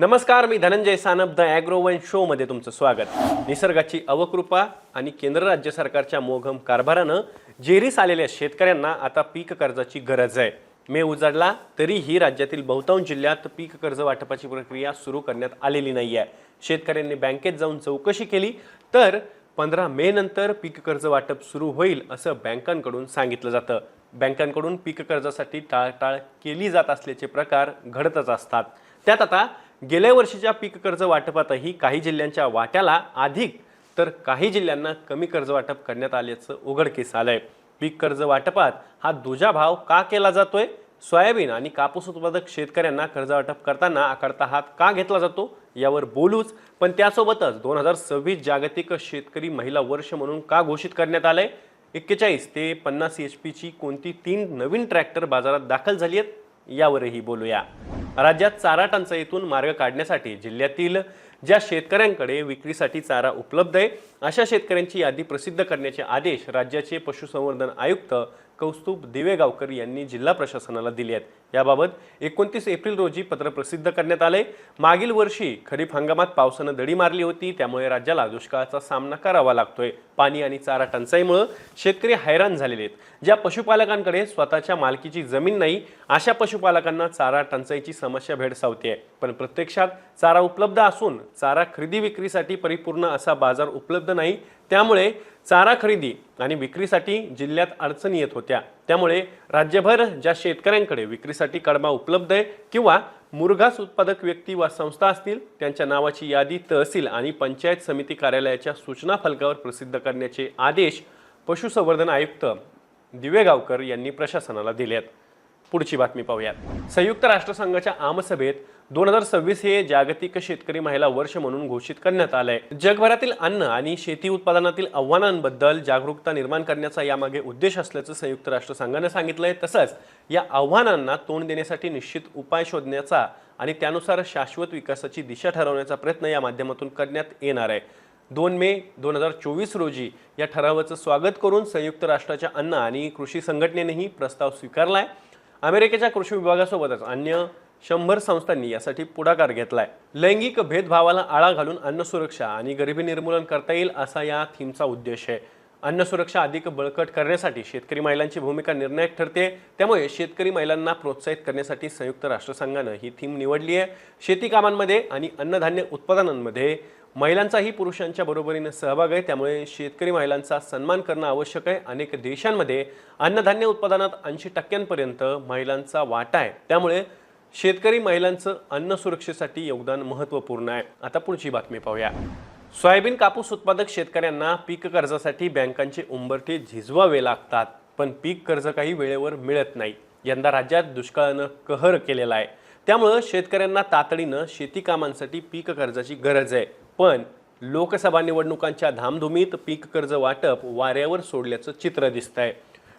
नमस्कार मी धनंजय सानप द ॲग्रोवन शोमध्ये तुमचं स्वागत. निसर्गाची अवकृपा आणि केंद्र राज्य सरकारच्या मोघम कारभारानं जेरीस आलेल्या शेतकऱ्यांना आता पीक कर्जाची गरज आहे. मे उजाडला तरीही राज्यातील बहुतांश जिल्ह्यात पीक कर्ज वाटपाची प्रक्रिया सुरू करण्यात आलेली नाही आहे शेतकऱ्यांनी बँकेत जाऊन चौकशी केली तर पंधरा मे नंतर पीक कर्ज वाटप सुरू होईल असं बँकांकडून सांगितलं जातं. बँकांकडून पीक कर्जासाठी टाळटाळ केली जात असल्याचे प्रकार घडतच असतात. त्यात आता गेल्या वर्षीच्या पीक कर्ज वाटपातही काही जिल्ह्यांच्या वाट्याला अधिक तर काही जिल्ह्यांना कमी कर्ज वाटप करण्यात आल्याचं उघडकीस आलंय. पीक कर्ज वाटपात हा दुजा भाव का केला जातोय? सोयाबीन आणि कापूस उत्पादक शेतकऱ्यांना कर्ज वाटप करताना आकारता हात का घेतला जातो? यावर बोलूच. पण त्यासोबतच दोन हजार सव्वीस जागतिक शेतकरी महिला वर्ष म्हणून का घोषित करण्यात आलंय? एक्केचाळीस ते पन्नास एच पीची कोणती तीन नवीन ट्रॅक्टर बाजारात दाखल झाली आहेत? यावरही बोलूया. राज्यात चारा टंचाईतून मार्ग काढण्यासाठी जिल्ह्यातील ज्या शेतकऱ्यांकडे विक्रीसाठी चारा उपलब्ध आहे अशा शेतकऱ्यांची यादी प्रसिद्ध करण्याचे आदेश राज्याचे पशुसंवर्धन आयुक्त कौस्तुभ दिवेगावकर यांनी जिल्हा प्रशासनाला दिले आहेत. याबाबत एकोणतीस एप्रिल रोजी पत्र प्रसिद्ध करण्यात आले. मागील वर्षी खरीप हंगामात पावसानं दडी मारली होती त्यामुळे राज्याला दुष्काळाचा सामना करावा लागतोय. पाणी आणि चारा टंचाईमुळे शेतकरी हैराण झालेले आहेत. ज्या पशुपालकांकडे स्वतःच्या मालकीची जमीन नाही अशा पशुपालकांना चारा टंचाईची समस्या भेडसावते पण प्रत्यक्षात चारा उपलब्ध असून चारा खरेदी विक्रीसाठी परिपूर्ण असा बाजार उपलब्ध नाही त्यामुळे चारा खरेदी आणि विक्रीसाठी जिल्ह्यात अडचणी येत होत्या. त्यामुळे राज्यभर ज्या शेतकऱ्यांकडे विक्रीसाठी कडबा उपलब्ध आहे किंवा मुरघास उत्पादक व्यक्ती वा संस्था असतील त्यांच्या नावाची यादी तहसील आणि पंचायत समिती कार्यालयाच्या सूचना फलकावर प्रसिद्ध करण्याचे आदेश पशुसंवर्धन आयुक्त दिवेगावकर यांनी प्रशासनाला दिले आहेत पुढची बातमी पाहूयात. संयुक्त राष्ट्रसंघाच्या आमसभेत दोन हजार सव्वीस हे जागतिक शेतकरी महिला वर्ष म्हणून घोषित करण्यात आलंय. जगभरातील अन्न आणि शेती उत्पादनातील आव्हानांबद्दल जागरूकता निर्माण करण्याचा यामागे उद्देश असल्याचं संयुक्त राष्ट्र राष्ट्रसंघानं सांगितलंय. तसंच या आव्हानांना तोंड देण्यासाठी निश्चित उपाय शोधण्याचा आणि त्यानुसार शाश्वत विकासाची दिशा ठरवण्याचा प्रयत्न या माध्यमातून करण्यात येणार आहे. दोन मे दोन हजार चोवीस रोजी या ठरावाचं स्वागत करून संयुक्त राष्ट्राच्या अन्न आणि कृषी संघटनेनेही प्रस्ताव स्वीकारला आहे अमेरिकेच्या कृषी विभागासोबतच अन्य शंभर संस्थांनी यासाठी पुढाकार घेतलाय. लैंगिक भेदभावाला आळा घालून अन्न सुरक्षा आणि गरिबी निर्मूलन करता येईल असा या थीमचा उद्देश आहे. अन्न सुरक्षा अधिक बळकट करण्यासाठी शेतकरी महिलांची भूमिका निर्णायक ठरते. त्यामुळे शेतकरी महिलांना प्रोत्साहित करण्यासाठी संयुक्त राष्ट्रसंघानं ही थीम निवडली आहे. शेती कामांमध्ये आणि अन्नधान्य उत्पादनांमध्ये महिलांचाही पुरुषांच्या बरोबरीने सहभाग आहे. त्यामुळे शेतकरी महिलांचा सन्मान करणं आवश्यक आहे. अनेक देशांमध्ये अन्नधान्य उत्पादनात ऐंशी टक्क्यांपर्यंत महिलांचा वाटा आहे. त्यामुळे शेतकरी महिलांचं अन्न सुरक्षेसाठी योगदान महत्त्वपूर्ण आहे. आता पुढची बातमी पाहूया. सोयाबीन कापूस उत्पादक शेतकऱ्यांना पीक कर्जासाठी बँकांचे उंबरठे झिजवावे लागतात पण पीक कर्ज काही वेळेवर मिळत नाही. यंदा राज्यात दुष्काळानं कहर केलेला आहे. त्यामुळं शेतकऱ्यांना तातडीनं शेती कामांसाठी पीक कर्जाची गरज आहे. पण लोकसभा निवडणुकांच्या धामधुमीत पीक कर्ज वाटप वाऱ्यावर सोडल्याचं चित्र दिसतंय.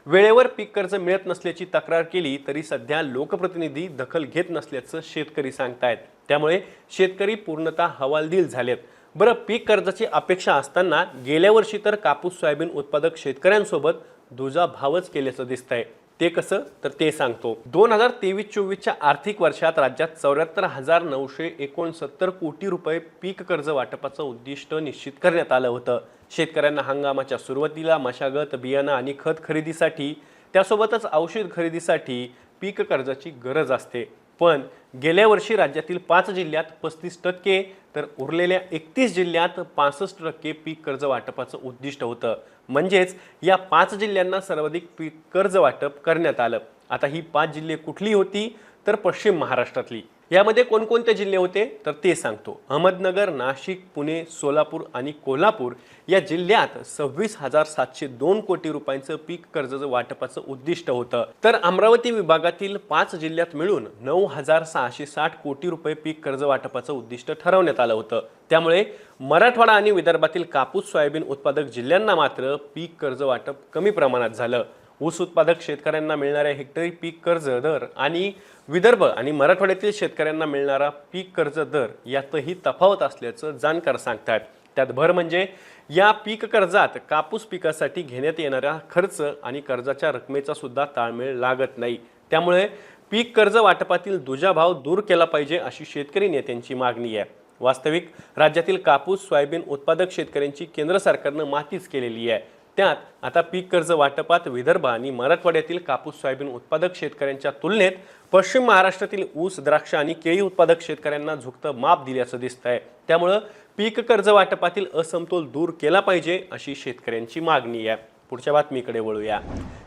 वेळेवर पीक कर्ज मिळत नसल्याची तक्रार केली तरी सध्या लोकप्रतिनिधी दखल घेत नसल्याचं शेतकरी सांगतायत. त्यामुळे शेतकरी पूर्णतः हवालदिल झालेत. बरं पीक कर्जाची अपेक्षा असताना गेल्या वर्षी तर कापूस सोयाबीन उत्पादक शेतकऱ्यांसोबत दुजाभावच केल्याचं दिसतंय. ते कसं? तर ते सांगतो. दोन हजार तेवीस चोवीसच्या आर्थिक वर्षात राज्यात चौऱ्याहत्तर हजार नऊशे एकोणसत्तर कोटी रुपये पीक कर्ज वाटपाचं उद्दिष्ट निश्चित करण्यात आलं होतं. शेतकऱ्यांना हंगामाच्या सुरुवातीला मशागत बियाणं आणि खत खरेदीसाठी त्यासोबतच औषध खरेदीसाठी पीक कर्जाची गरज असते. पण गेल्या वर्षी राज्यातील पाच जिल्ह्यात पस्तीस टक्के तर उरलेल्या एकतीस जिल्ह्यात पासष्ट टक्के पीक कर्ज वाटपाचं उद्दिष्ट होतं. म्हणजेच या पाच जिल्ह्यांना सर्वाधिक पीक कर्ज वाटप करण्यात आलं. आता ही पाच जिल्हे कुठली होती? तर पश्चिम महाराष्ट्रातली. यामध्ये कोणकोणते जिल्हे होते? तर ते सांगतो. अहमदनगर नाशिक पुणे सोलापूर आणि कोल्हापूर या जिल्ह्यात सव्वीस हजार सातशे दोन कोटी रुपयांचं पीक कर्ज वाटपाचं उद्दिष्ट होतं. तर अमरावती विभागातील पाच जिल्ह्यात मिळून नऊ हजार सहाशे साठ कोटी रुपये पीक कर्ज वाटपाचं उद्दिष्ट ठरवण्यात आलं होतं. त्यामुळे मराठवाडा आणि विदर्भातील कापूस सोयाबीन उत्पादक जिल्ह्यांना मात्र पीक कर्ज वाटप कमी प्रमाणात झालं. ऊस उत्पादक शेतकऱ्यांना मिळणाऱ्या हेक्टरी पीक कर्ज दर आणि विदर्भ आणि मराठवाड्यातील शेतकऱ्यांना मिळणारा पीक कर्ज दर यातही तफावत असल्याचं जाणकार सांगतात त्यात भर म्हणजे या पीक कर्जात कापूस पिकासाठी घेण्यात येणारा खर्च आणि कर्जाच्या रकमेचा सुद्धा ताळमेळ लागत नाही. त्यामुळे पीक कर्ज वाटपातील दुजाभाव दूर केला पाहिजे अशी शेतकरी नेत्यांची मागणी आहे. वास्तविक राज्यातील कापूस सोयाबीन उत्पादक शेतकऱ्यांची केंद्र सरकारनं मातीच केलेली आहे. त्यात आता पीक कर्ज वाटपात विदर्भ आणि मराठवाड्यातील कापूस सोयाबीन उत्पादक शेतकऱ्यांच्या तुलनेत पश्चिम महाराष्ट्रातील ऊस द्राक्ष आणि केळी उत्पादक शेतकऱ्यांना झुकतं माप दिल्याचं दिसतंय. त्यामुळं पीक कर्ज वाटपातील असमतोल दूर केला पाहिजे अशी शेतकऱ्यांची मागणी आहे. पुढच्या बातमीकडे वळूया.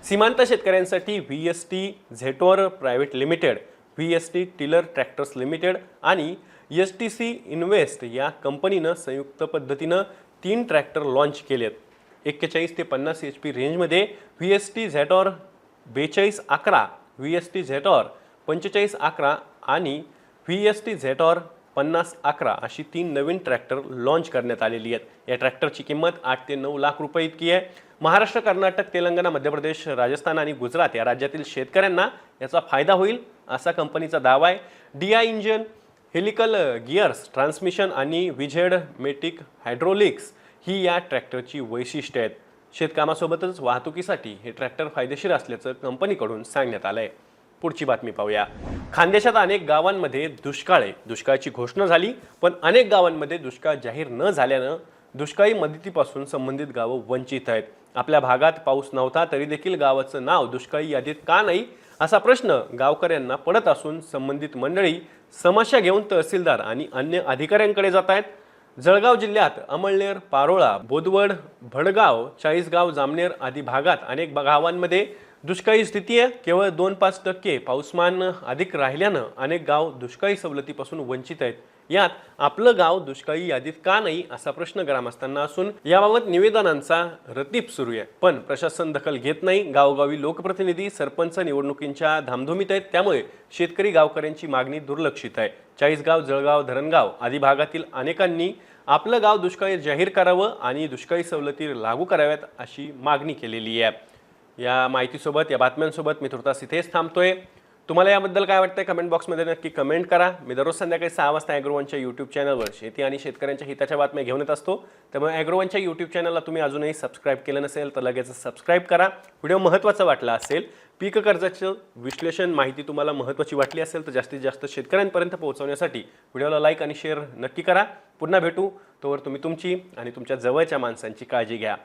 सीमांत शेतकऱ्यांसाठी V S T Zetor private limited V S T tiller tractors limited आणि एस टी सी इन्व्हेस्ट या कंपनीनं संयुक्त पद्धतीनं तीन ट्रॅक्टर लॉन्च केलेत. एक्केचाळीस ते पन्नास एच पी रेंजमध्ये व्ही एस टी झॅटॉर बेचाळीस अकरा व्ही एस टी झेटॉर पंचेचाळीस अकरा आणि व्ही एस टी झेटॉर पन्नास अकरा अशी तीन नवीन ट्रॅक्टर लॉन्च करण्यात आलेली आहेत. या ट्रॅक्टरची किंमत आठ ते नऊ लाख रुपये इतकी आहे. महाराष्ट्र कर्नाटक तेलंगणा मध्य प्रदेश राजस्थान आणि गुजरात या राज्यातील शेतकऱ्यांना याचा फायदा होईल असा कंपनीचा दावा आहे. D I engine helical gears transmission आणि विझेड मेटिक हायड्रोलिक्स ही या ट्रॅक्टरची वैशिष्ट्य आहेत. शेतकामासोबतच वाहतुकीसाठी हे ट्रॅक्टर फायदेशीर असल्याचं कंपनीकडून सांगण्यात आलं आहे पुढची बातमी पाहूया. खानदेशात अनेक गावांमध्ये दुष्काळ आहे दुष्काळाची घोषणा झाली पण अनेक गावांमध्ये दुष्काळ जाहीर न झाल्यानं दुष्काळी मदतीपासून संबंधित गावं वंचित आहेत. आपल्या भागात पाऊस नव्हता तरी देखील गावाचं नाव दुष्काळी यादीत का नाही? असा प्रश्न गावकऱ्यांना पडत असून संबंधित मंडळी समस्या घेऊन तहसीलदार आणि अन्य अधिकाऱ्यांकडे जात आहेत. जळगाव जिल्ह्यात अमळनेर पारोळा बोदवड भडगाव चाळीसगाव जामनेर आदी भागात अनेक गावांमध्ये दुष्काळी स्थिती आहे. केवळ दोन पाच टक्के पाऊसमान अधिक राहिल्यानं अनेक गाव दुष्काळी सवलतीपासून वंचित आहेत. यात आपलं गाव दुष्काळी यादीत का नाही असा प्रश्न ग्रामस्थांना असून याबाबत निवेदनांचा रतीप सुरू आहे. पण प्रशासन दखल घेत नाही. गावोगावी लोकप्रतिनिधी सरपंच निवडणुकींच्या धामधुमीत आहेत. त्यामुळे शेतकरी गावकऱ्यांची मागणी दुर्लक्षित आहे. चाळीसगाव जळगाव धरणगाव आदी भागातील अनेकांनी आपलं गाव दुष्काळी जाहीर करावं आणि दुष्काळी सवलती लागू कराव्यात अशी मागणी केलेली आहे. या माहितीसोबत या बातम्यांसोबत मी तुर्तास इथेच थांबतोय. तुम्हाला याबद्दल काय वाटतंय कमेंट बॉक्समध्ये नक्की कमेंट करा. मी दररोज संध्याकाळी सहा वाजता ॲग्रोवनच्या यूट्यूब चॅनलवर शेती आणि शेतकऱ्यांच्या हिताच्या बातम्या घेऊन येत असतो. त्यामुळे ॲग्रोवनच्या यूट्यूब चॅनलला तुम्ही अजूनही सबस्क्राईब केलं नसेल तर लगेच सबस्क्राईब करा. व्हिडिओ महत्त्वाचा वाटला असेल पीक कर्जाचं विश्लेषण माहिती तुम्हाला महत्त्वाची वाटली असेल तर जास्तीत जास्त शेतकऱ्यांपर्यंत पोहोचवण्यासाठी व्हिडिओला लाईक आणि शेअर नक्की करा. पुन्हा भेटू. तोवर तुम्ही तुमची आणि तुमच्या जवळच्या माणसांची काळजी घ्या.